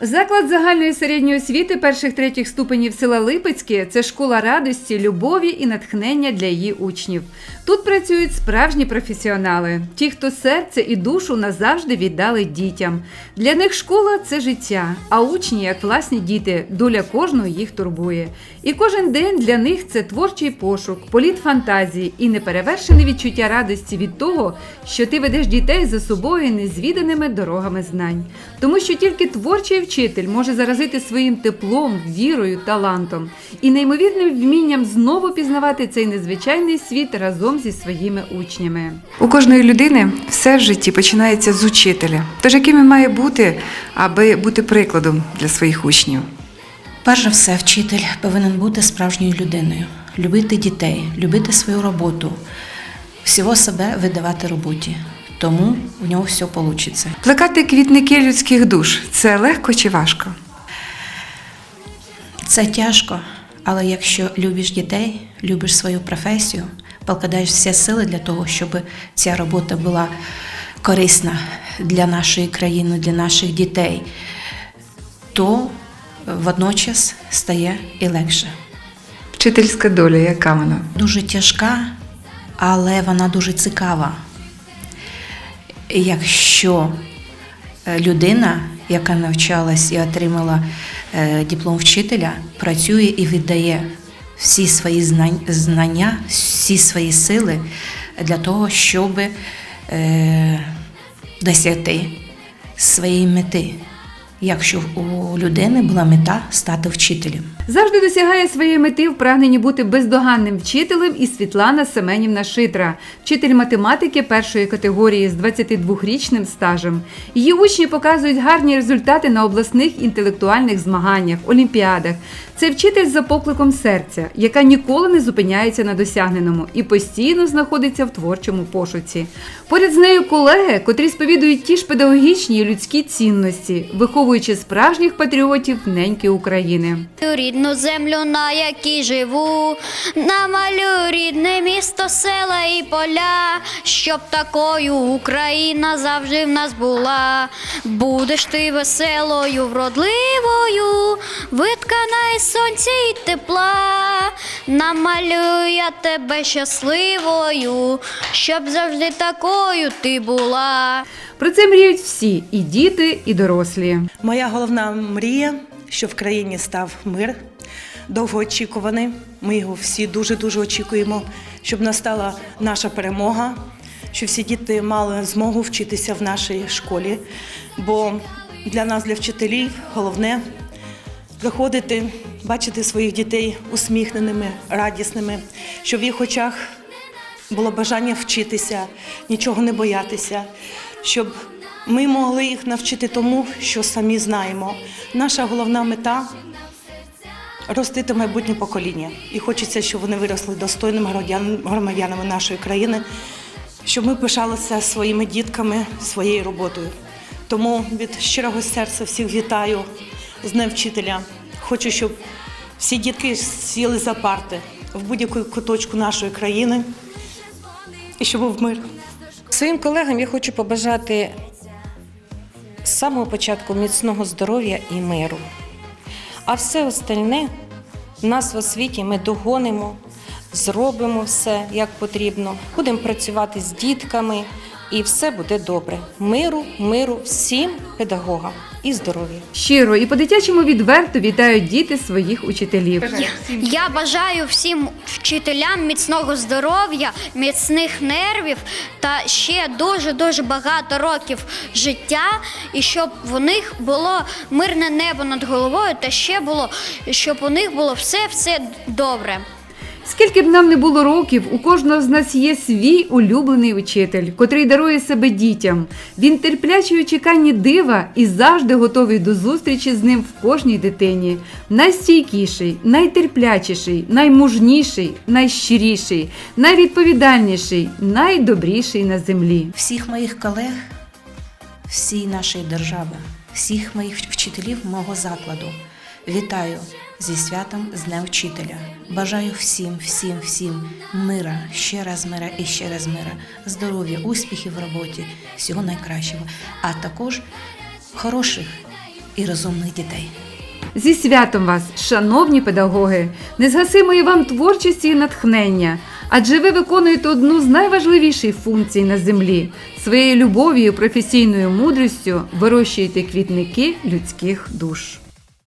Заклад загальної середньої освіти перших-третіх ступенів села Липецьке це школа радості, любові і натхнення для її учнів. Тут працюють справжні професіонали, ті, хто серце і душу назавжди віддали дітям. Для них школа це життя, а учні, як власні діти, доля кожного їх турбує. І кожен день для них це творчий пошук, політ фантазії і неперевершене відчуття радості від того, що ти ведеш дітей за собою незвіданими дорогами знань. Тому що тільки творчий вчитель може заразити своїм теплом, вірою, талантом і неймовірним вмінням знову пізнавати цей незвичайний світ разом зі своїми учнями. У кожної людини все в житті починається з учителя. Тож яким він має бути, аби бути прикладом для своїх учнів? Перш за все, вчитель повинен бути справжньою людиною, любити дітей, любити свою роботу, всього себе видавати роботі. Тому у нього все вийде. Плекати квітники людських душ це легко чи важко? Це тяжко, але якщо любиш дітей, любиш свою професію, покладаєш всі сили для того, щоб ця робота була корисна для нашої країни, для наших дітей, то водночас стає і легше. Вчительська доля, яка вона? Дуже тяжка, але вона дуже цікава. Якщо е, людина, яка навчалась і отримала е, диплом вчителя, працює і віддає всі свої знання, всі свої сили для того, щоб е, досягти своєї мети, якщо у людини була мета стати вчителем. Завжди досягає своєї мети в прагненні бути бездоганним вчителем і Світлана Семенівна Шитра, вчитель математики першої категорії з 22-річним стажем. Її учні показують гарні результати на обласних інтелектуальних змаганнях, олімпіадах. Це вчитель за покликом серця, яка ніколи не зупиняється на досягненому і постійно знаходиться в творчому пошуці. Поряд з нею колеги, котрі сповідують ті ж педагогічні і людські цінності, виховуючи справжніх патріотів неньки України. Рідну землю, на якій живу, намалюю рідне місто, села і поля, щоб такою Україна завжди в нас була. Будеш ти веселою, вродливою, виткана із сонця і тепла. Намалюю я тебе щасливою, щоб завжди такою ти була. Про це мріють всі і діти, і дорослі. Моя головна мрія, щоб в країні став мир, довгоочікуваний. Ми його всі дуже-дуже очікуємо, щоб настала наша перемога, щоб всі діти мали змогу вчитися в нашій школі. Бо для нас, для вчителів, головне приходити, бачити своїх дітей усміхненими, радісними, щоб в їх очах було бажання вчитися, нічого не боятися, щоб ми могли їх навчити тому, що самі знаємо. Наша головна мета ростити майбутнє покоління. І хочеться, щоб вони виросли достойними громадянами нашої країни, щоб ми пишалися своїми дітками, своєю роботою. Тому від щирого серця всіх вітаю з Днем вчителя. Хочу, щоб всі дітки сіли за парти в будь-яку куточку нашої країни і щоб був мир. Своїм колегам я хочу побажати з самого початку міцного здоров'я і миру. А все остальне нас в освіті ми догонимо, зробимо все як потрібно, будемо працювати з дітками, і все буде добре. Миру, миру всім педагогам і здоров'я. Щиро і по-дитячому відверто вітають діти своїх учителів. Я бажаю всім вчителям міцного здоров'я, міцних нервів та ще дуже дуже багато років життя, і щоб у них було мирне небо над головою, та ще було, щоб у них було все все добре. Скільки б нам не було років, у кожного з нас є свій улюблений учитель, котрий дарує себе дітям. Він терплячий у чеканні дива і завжди готовий до зустрічі з ним в кожній дитині. Найстійкіший, найтерплячіший, наймужніший, найщиріший, найвідповідальніший, найдобріший на землі. всіх моїх колег, всій нашої держави, всіх моїх вчителів мого закладу. Вітаю зі святом з Днем Вчителя. Бажаю всім, всім, всім мира, ще раз мира і ще раз мира, здоров'я, успіхів в роботі, всього найкращого, а також хороших і розумних дітей. Зі святом вас, шановні педагоги, незгасимої вам творчості і натхнення, адже ви виконуєте одну з найважливіших функцій на землі. Своєю любов'ю професійною мудрістю вирощуєте квітники людських душ.